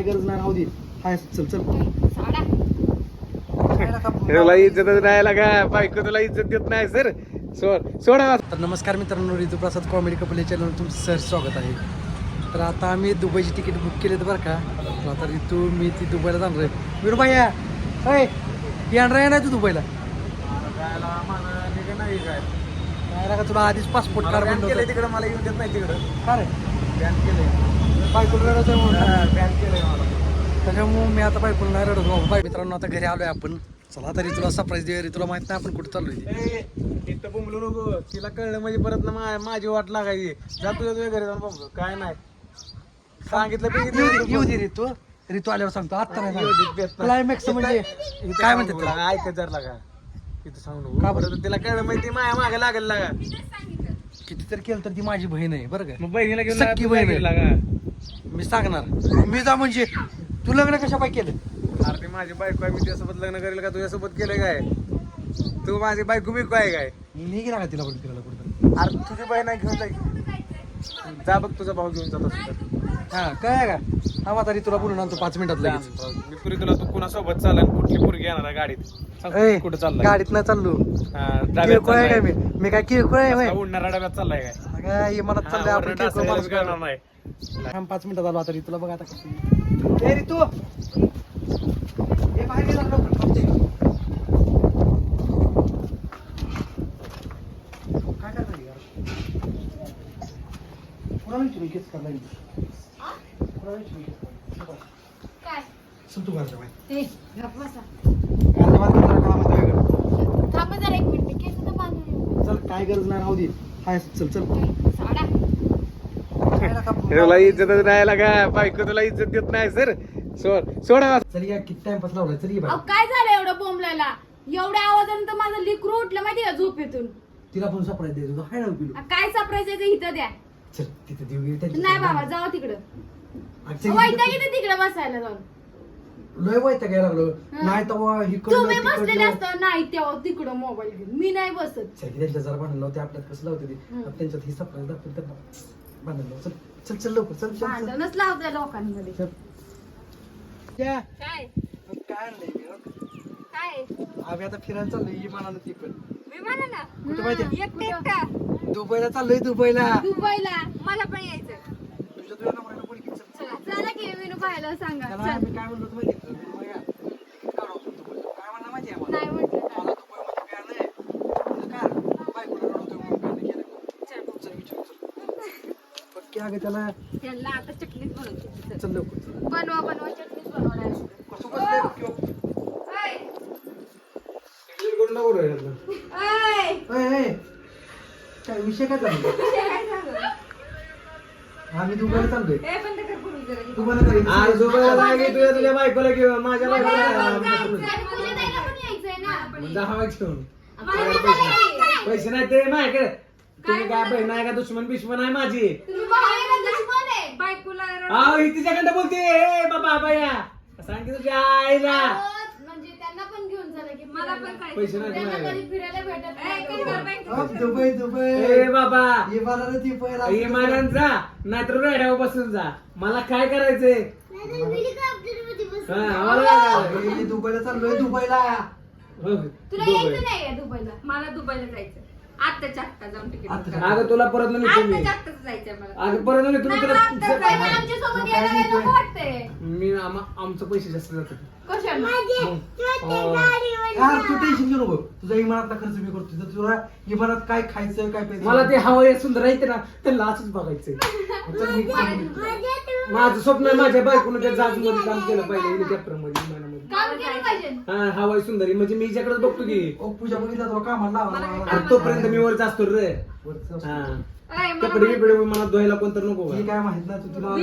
काय गरज नाही राहू दे. हाय चल चल. साडा. तुला इज्जतच नाही लागा. बायको तुला इज्जत देत नाही सर. सोड सोडा तर नमस्कार मित्रांनो ऋतू प्रसाद कॉमेडी कपल या चॅनलवर तुमचं सर स्वागत आहे. तर आता आम्ही दुबईची तिकीट बुक केलेत बरं का. तर आता ऋतू मी ती दुबईला जाणार आहे. विरू भाई होय येणार आहे ना तू दुबईला? काय लागा तुला आधीच पासपोर्ट काढ म्हणलं होतं. तिकडे मला येऊन देत नाही तिकडं. का रे? बॅन केलंय. बायकोला रडत त्याच्यामुळे मी आता बायकोला नाही रडत बाबा. बाय मित्रांनो आता घरी आलोय आपण. चला तरी तुला सरप्राईज दे तुला माहीत नाही आपण कुठे चाललोय इथं बोंबलू नको. तिला कळलं म्हणजे परत ना माझी वाट लागायची. जा तुझ्या तुझ्या घरी जाऊन बोंबलो काय नाही. सांगितलं पाहिजे येऊ दे रे तू. ऋतू आल्यावर सांगतो. आता नाही. क्लायमॅक्स म्हणजे काय सांगू म्हणतात लागा, ऐकत जर लागा. तिथं सांगू का बरं? तिला कळलं माहिती माया मागे लागेल लागा. किती तर केलं तर ती माझी बहीण आहे बरं का? मग बहिणीला घेऊन सक्की तुझ्या बहीण आहे. लागा. मी सांगणार. मी जा म्हणजे तू लग्न कशा पाय केलं? अरे ती माझी बायको आहे मी तुझ्यासोबत लग्न करेल का? तुझ्यासोबत केलं काय? तू माझी बायको बिको आहे काय? मी गेला का तिला पण फिरायला कुठं? अरे तुझी बहीण आहे घेऊन जाईल जा बघ तुझा भाऊ घेऊन जात असेल हा काय का? हा म्हातारी तुला बोलून आणतो पाच मिनिटात लगेच. मी पुरी तुला तू कुणासोबत चालला कुठली पोरगी येणार आहे गाडीत सांग, ए, कुठं चाललाय गाडीत नाही चाललो हा, किरकोळ आहे काय. मी मी काय किरकोळ आहे होय? उडणारा डब्यात चाललाय काय काय हे मनात चाललंय हा, आपण वरनं किरकोळ डासायलाच माणूस करणार. नाही थांब पाच मिनिटात आलो आता ऋतूला बघ आता कशी ए ऋतू ए बाहेर ये जरा लवकर, थांबते का? काय यार? कोणाला विचारू केस काढला? काय? चल? थांबा जरा एक मिनिट केस तर बांधून. चल गरज नाही राहू दे. हाय चल चल. साडा. तुला नाही लागा बायको तुला इज्जत देत नाही सर. सोड सोडा चल या किती टाइमपास लावलाय चल ये अहो काय झालं एवढं बोंबलायला? एवढ्या आवाजानं तर माझं लिकरू उठलं माहिती का झोपेतून? तिला पण सरप्राईज द्यायचं. हाय ना पिलू. काय सरप्राईज इथं द्या. चल तिथे देऊ नाही बाबा जावा तिकडं. किती तिकडे बसायला जाऊन. लय वाईट घ्यायला लागलो. हा. नाही तर ही तुम्ही बसलेले असता नाही तेव्हा तिकडं मोबाईल घेऊन. मी नाही बसत. त्यांच्या जरा भांडण लावते आपल्यात कसं लावते ते. हम्म. त्यांच्यात ही दाखवून त्यांना भांडण लाव. चल चल चल लवकर चल चल, चल. भांडणच लावतंय लोकांमध्ये चल. त्या, काय? काय आणलंय मी, हं? काय? आम्ही आता फिरायला चाललोय विमानानं ती पण विमानाला कुठं माहिती एकटे का? दुबईला चाललोय दुबईला. दुबईला. मला पण यायचं तुझ्या तुझ्या नवऱ्याला चल. की विनू पाहायला सांगा त्याला चल. आम्ही काय म्हणलो होतो माहिती आहे का? बघा, काढू आपण दुबईला. काय म्हणला माहिती आहे आम्हाला? नाही म्हटलं का? मला दुबईमध्ये प्यार नाही. तुझं काय? बायकोला रडवतोय म्हणून प्यार नाही केलं. चल. चल विचारू, चल. पक्की अगं त्याला त्यांना आता चटणीच बनवते चल लवकर चल. बनवा बनवा चटणीच बनवणार कसं बसलंय बघ की. ऐ, ए, ए, काय विषय काय झाला आम्ही दुबईला चाललोय हे. दुबईला दुबईला जागे तुझ्या तुझ्या बायकोला घेऊन माझ्या मला बायकोला. दहा. पैसे? नाही ते माझ्याकडे. तुम्ही काय बहीण आहे का? दुश्मन बिश्मन आहे माझी. आहे? ही तिच्याकडे बोलते. ए बाबा बाया. सांग की तुझ्या आईला अहो, म्हणजे त्यांना पण घेऊन चला की मला पण पैसे नाही त्यांना माझ्याकडे. कधी फिरायला भेटत नाही. Up, Dubai Dubai. ए बाबा. विमानानं ती पहिला. इमानात जा नाहीतर रेड्यावर बसून जा. मला काय करायचंय? हा, आम्हाला काय करायचंय? ए, दुबईला चाललोय दुबईला. हो, तुला दुबई. यायचं नाही का दुबईला. मला दुबईला जायचं आत्ताच्या आत्ता जाऊन तिकीट आत्ता. करा. अगं तुला परत नाही तुम्ही आत्ताच्या आत्ताच जायचंय मला. अगं परत नाही तुम्ही नाही, आत्ताच जायचं. तुला आमच्यासोबत यायला काय नको वाटतंय. मी आम- आमचं पैसे जास्त जातात. हो. यार तू टेन्शन घेऊ नको. तुझा खर्च मी करतो तर तुला विमानात काय खायचं काय प्यायचं? मला ते हवा सुंदर आहे ना त्यांना असंच करतो. माझं स्वप्न आहे माझ्या बायकोनं त्या मध्ये काम केलं पाहिजे पाहिजे. हा हवाई सुंदरी म्हणजे मी हिच्याकडेच बघतो की ओ पूजा बघितला तुला कामाला तोपर्यंत मी वरच असतो रे. हा. कपडे बिपडे मला धुवायला कोण तर नको हे? काय माहीत ना तू तुला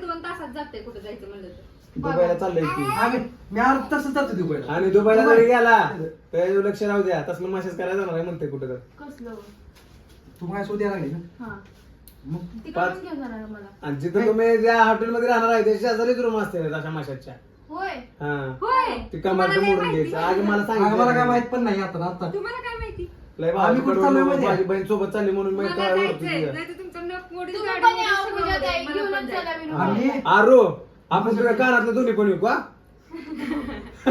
तू दोन तासात जाते कुठे जायचं म्हणलं तर. दुबईला चाललंय की. आम्ही मी आज तसंच जातो दुबईला. आणि दुबईला जरी गेला तर लक्ष राहू द्या. तसलं मॅसेज करायला जाणार आहे म्हणते कुठं तर. कसलं? तू माझ्या सोबत यायला लागली ना? हा. मग? तिकडून घेऊन जाणार मला. आणि जिथं तुम्ही ज्या हॉटेलमध्ये राहणार आहे त्याच्या शेजारीच रूम असते तशा माशाच्या. होय? हा. होय? ती कमांड मोडून घ्यायचं. आधी मला अगं, मला काय माहीत पण नाही आता आता. तुम्हाला काय माहिती? लय आम्ही कुठं चाललोय भाऊ माहितीये? माझी बहीण सोबत चालली म्हणून माहिती मला आहे जायचंय. वरती नाही तर तुमचं नप तुम्ही पण या पूजा ताई घेऊनच चला विनोद आम्ही? आरो. आपण तुझ्या कानातलं दोन्ही पण विकू हा?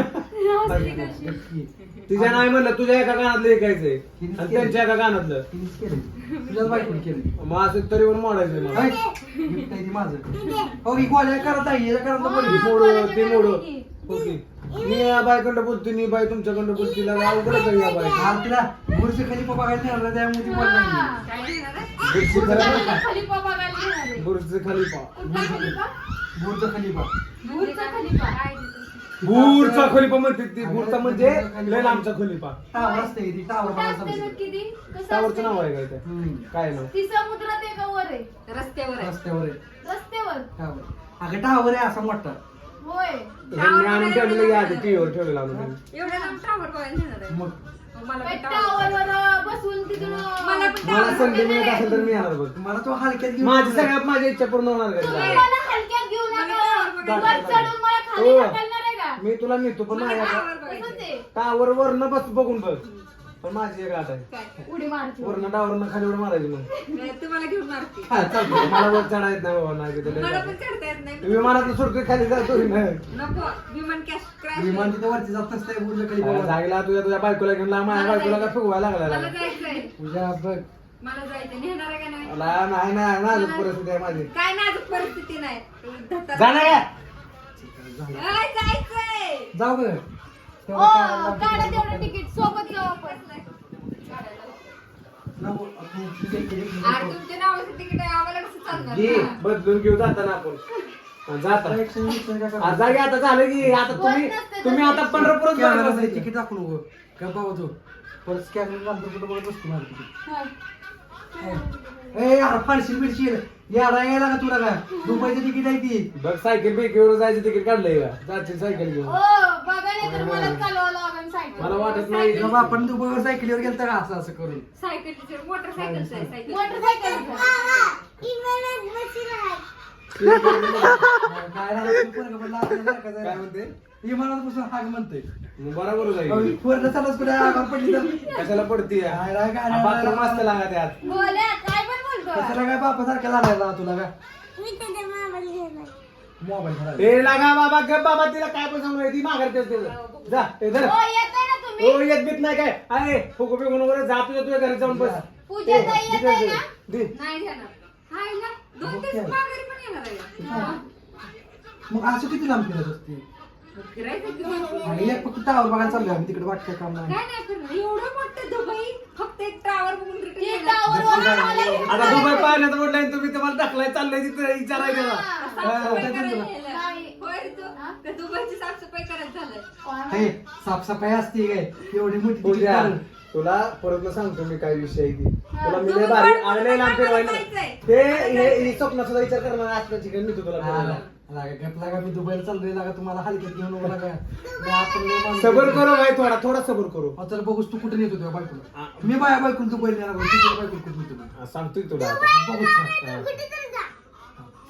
तिच्या नाही म्हणलं तुझ्या एका कानातलं ऐकायचंय आणि त्यांच्या एका कानातलं. तिनेच केलं तुझ्याच बायकोने केलं मग असं तरी पण मोडायचंय मला. हाय, gift आहे ती माझं. हो गोळ्या करत आहे याच्या करत बोलली मोड ती मोड. ओके मी या बायकडं बोलतो नी बाई तुमच्याकडं बोलतो तिला अवघडच आहे या बाई. हा तिला बुरज खाली बघायला नाही आणलं त्यामुळे ती बोलणार नाही. काय घेणार आहे? बुरची खलिफा खलिफा बघायला घेणार आहे. बुरची खलिफा. बुरचा म्हणते ती. बुरचा म्हणजे लय लांबचा खलिफा. टावर असते ती टावर टावरचं? नाव आहे काय ते. काय नाव? ती समुद्रात आहे का वर आहे? रस्त्यावर आहे. रस्त्यावर आहे. रस्त्यावर. टावर अगं टावर आहे असा मोठा. होय. ह्यांनी आणून ठेवलेलं या आधी टीव्हीवर ठेवलेलं आणून त्यांनी. एवढ्या लांब आहे. मग. मग मला काय पण टावर टावरवर बसून तिथून मला पण मला टावर संधी मिळत असेल तर मी येणार बघ. मला तो हलक्यात घेऊन माझी सगळ्यात माझी इच्छा पूर्ण होणार का तुम्ही? मला वर चढून मला खाली हो. ढकलणार आहे का? मी तुला नेतो पण माझ्या टावर बघायचं टावर वरनं बस बघून बघ. पण माझी एक आठ आहे. काय? उडी वरनं टावरनं खाली उडी मारायची मग. नाही, तुम्हाला घेऊन मारते. हा, चालतंय. मला वर चढा येत नाही बाबा नाही तिथं मला लय पण चढता येत नाही. तुम्ही विमानातलं सुटके खाली जातो नाही नको विमान कॅश क्रॅश विमान तिथे वरती जात नसतंय बुरज खाली बघायला. जागला तुझ्या तुझ्या बायकोला घेऊन माझ्या बायकोला काय फुगवायला मला लागला जायचंय. तुझ्या बघ. मला जायचंय. नेणार आहे का नाही? मला नाही नाही नाजूक परिस्थिती आहे माझी. काय परिस्थिती नाही. धत्ता- जा ना काय अय, जायचंय. जाऊ ओ काढा तेवढं तिकीट. सोबत जाऊ आपण. नको, तू तुझ्या इकडे ये. अरे तुमच्या नावाचं तिकीट आहे. आम्हाला कसं चालणार घे. ना? बदलून घेऊ. जाताना आपण. हा, जाता. आज जागे आता झालं की. आता तुम्ही तुम्ही आता पंढरपूरच बघायला मध्ये बसायचं. तिकीट दाखवू नको का बाबा तू परत स्कॅनर नंतर कुठं बघत बसतो तिकीट ए यार फाडशील बिडशील. याला यायला का तुला का? दुबईचं तिकीट आहे ती. बघ सायकल बेकीवर जायचं तिकीट काढलंय का? जायची सायकल घेऊन. ओ बघा नाही तर मला चालवावं लागेल सायकल. मला वाटत नाही. आपण दुबईवर सायकलीवर गेलता का? असं असं करून. सायकलची मोटरसायकलचं आहे सायकल मोटरसायकल काय झालं, तू पोरगं म्हणलं आपल्याला का काय? म्हणते? हाक म्हणतोय बरोबर जाईल. पोरलं चालत कुठे? पडली तर. कशाला पडती काय काय बाथरूम लागा त्यात काय कशाला काय बापासारखं लागायला तुला का मोबाईल खराब ए लागा बाबा गप बाबा तिला काय पण सांगू ती माघारतेच त्याचं जा ए धर. हो येतोय ना तुम्ही. हो येत बीत नाही काय? अरे फुगू बिगून वगैरे जा तुझ्या तुझ्या घरी जाऊन बस. पूजा ताई दे, येतोय दे, ना? दे. नाही घेणार. हाय ना? दोन दिवस माघारी पण येणार आहे. मग असं किती लांब फिरत असते? फिरायचं? आणि एक फक्त टावर बघायला चाललोय आम्ही तिकडे वाटतं काम नाही काय नाही फिरणार एवढं मोठं दुबई फक्त एक टावर बघून ते आता दुबई पाहिलं म्हटलं तुम्ही तुम्हाला टाकलाय चाललंय तिथे विचारायचं. साफसफाई हा, करायला तुला. नेलं. नाही. होय रे तू? त्या दुबईची साफसफाई करायला झालं कोण? हे साफसफाई असते काय एवढी मोठी. तुला परत सांगतो मी काय विषय आहे ती तुला मी लय भारी लांब फिरवायला जायचंय. ते हे हे स्वप्न सुद्धा विचार करणार आजकालची मी तुला हा, फिरवायला. मी दुबईला चाललोय लागा तुम्हाला हलक्यात घेऊन उभा लागा. मी आपण लय माणूस- सबर करो भाई थोडा थोडा सबर करो. चल बघूस तू कुठे नेतो तुझ्या. बायकोला. मी बाया बायकोला दुबईला नेणार होतो, तुझ्या बायकोला कुठे नेतो मी? हा, सांगतोय तुला आता. बघूच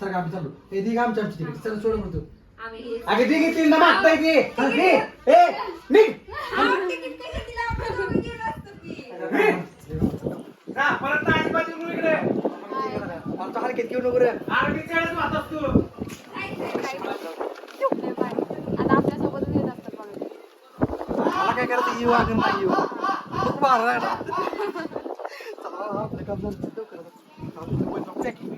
सर आम्ही चाललो. हे दिग आमच्या आमची तिकीट. चल सोड म्हणतो आम्ही हे- अगे ती घेतली ना मागताय ती हा, घे. ए, निघ. तिकीट कशाला दिलं? आपण बघून गेलो असतो की. परत येऊ नको इकडे हलक्यात घेऊन नको रे अरे मी चढत आता आपल्यासोबतच येत असतात मला काय करायचं? येऊ अगं नाही येऊ. खूप मारा लागला. चला आपल्या कब्जा झालं पॅकिंग